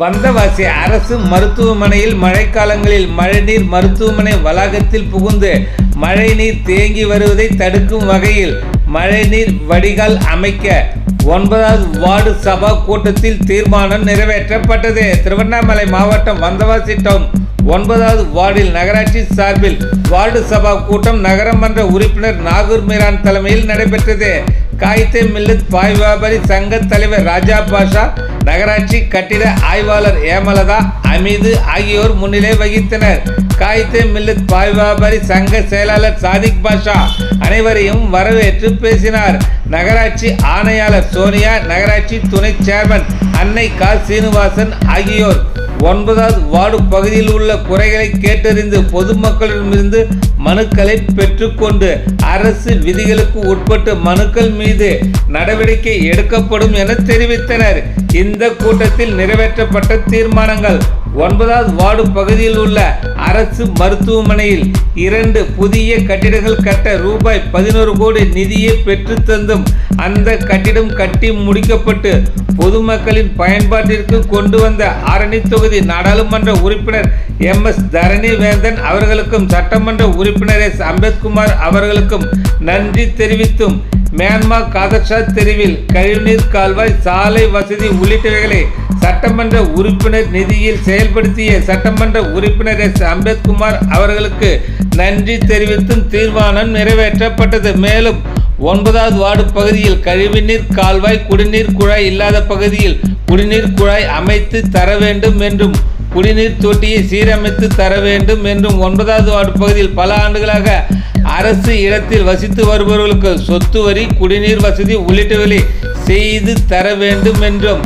வந்தவாசி அரசு மருத்துவமனையில் மழைக்காலங்களில் மழைநீர் மருத்துவமனை வளாகத்தில் புகுந்து மழைநீர் தேங்கி வருவதை தடுக்கும் வகையில் மழைநீர் வடிகால் அமைக்க ஒன்பதாவது வார்டு சபா கூட்டத்தில் தீர்மானம் நிறைவேற்றப்பட்டது. திருவண்ணாமலை மாவட்டம் வந்தவாசி டவுன் ஒன்பதாவது வார்டில் நகராட்சி சார்பில் வார்டு சபா கூட்டம் நகரமன்ற உறுப்பினர் நாகூர் மீரான் தலைமையில் நடைபெற்றது. காயித்தே மில்லத் பாய் வியாபாரி சங்க தலைவர் ராஜா பாஷா நகராட்சி கட்டிட ஆய்வாளர் ஏமலதா அமீது ஆகியோர் முன்னிலை வகித்தனர். காயித்தே மில்லத் பாய் வியாபாரி சங்க செயலாளர் சாதிக் பாஷா அனைவரையும் வரவேற்று பேசினார். நகராட்சி ஆணையாளர் சோனியா நகராட்சி துணை சேர்மன் அன்னை கா. சீனிவாசன் ஆகியோர் ஒன்பதாவது வார்டு பகுதியில் உள்ள குறைகளை கேட்டறிந்து பொதுமக்களிடமிருந்து மனுக்களை பெற்றுக்கொண்டு அரசு விதிகளுக்கு உட்பட்டு மனுக்கள் மீது நடவடிக்கை எடுக்கப்படும் என தெரிவித்தனர். இந்த கூட்டத்தில் நிறைவேற்றப்பட்ட தீர்மானங்கள் ஒன்பதாவது வார்டு பகுதியில் உள்ள அரசு மருத்துவமனையில் இரண்டு புதிய கட்டிடங்கள் கட்ட ரூபாய் பதினோரு கோடி நிதியை பெற்றுத்தந்தும் அந்த கட்டிடம் கட்டி முடிக்கப்பட்டு பொதுமக்களின் பயன்பாட்டிற்கு கொண்டு வந்த ஆரணி தொகுதி நாடாளுமன்ற உறுப்பினர் எம் எஸ் தரணி வேந்தன் அவர்களுக்கும் சட்டமன்ற உறுப்பினர் எஸ் அம்பேத்குமார் அவர்களுக்கும் நன்றி தெரிவித்தும் மியான்மர் காதர்ஷா தெருவில் கழிவுநீர் கால்வாய் சாலை வசதி உள்ளிட்டவைகளை சட்டமன்ற உறுப்பினர் நிதியில் செயல்படுத்திய சட்டமன்ற உறுப்பினர் எஸ். அம்பேத்குமார் அவர்களுக்கு நன்றி தெரிவித்தும் தீர்மானம் நிறைவேற்றப்பட்டது. மேலும் ஒன்பதாவது வார்டு பகுதியில் கழிவுநீர் கால்வாய் குடிநீர் குழாய் இல்லாத பகுதியில் குடிநீர் குழாய் அமைத்து தர வேண்டும் என்றும் குடிநீர் தொட்டியை சீரமைத்து தர வேண்டும் என்றும் ஒன்பதாவது வார்டு பகுதியில் பல ஆண்டுகளாக அரசு இடத்தில் வசித்து வருபவர்களுக்கு சொத்து வரி குடிநீர் வசதி உள்ளிட்டவர்களை செய்து தர வேண்டும் என்றும்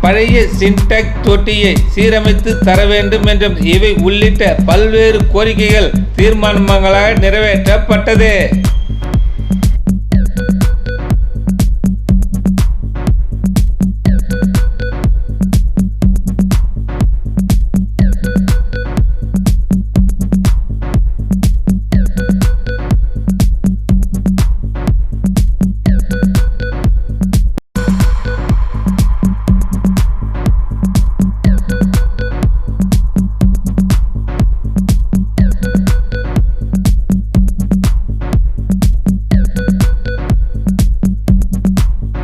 பழைய சின்டெக் தொட்டியை சீரமைத்து தர வேண்டும் என்றும் இவை உள்ளிட்ட பல்வேறு கோரிக்கைகள் தீர்மானங்களாக நிறைவேற்றப்பட்டது.